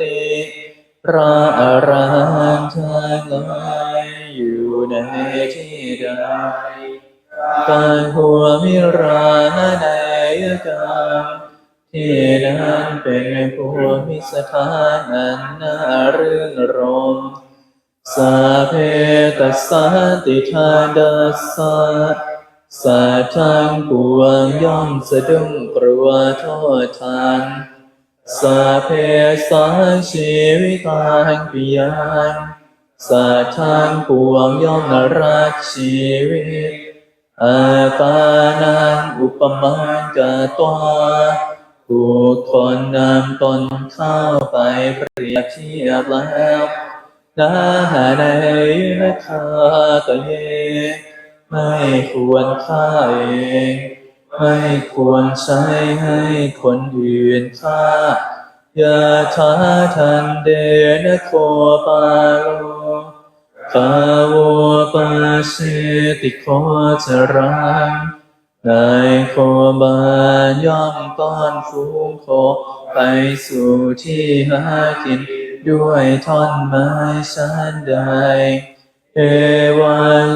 ติพระอรหันต์ทั้งหลายอยู่ในที่ใดการหัวมิราในกามที่นั้นเป็นภูมิสถานอันน่ารื่นรมสาเพตัสสติทาดัสสะสัตว์ทั้งปวงย่อมสะดุ้งกลัวโทษทัน สาเพสังชีวิตาห่งปิยานสัตว์ทั้งปวงย่อมรักชีวิตอาปานันอุปมากัตัวผู้คนนำตนเข้าไปเปรียบเทียบแล้วนาในคาตะเย ไม่ควรฆ่าเอง ไม่ควรใช้ให้คนอื่นฆ่าอย่าท้าทันเดนะโคปาโลคาวปาเชติโคจรังนายโคบาย่อมต้อนฟูงโคไปสู่ที่หากินด้วยท่อนไม้ชั้นใดเอวัน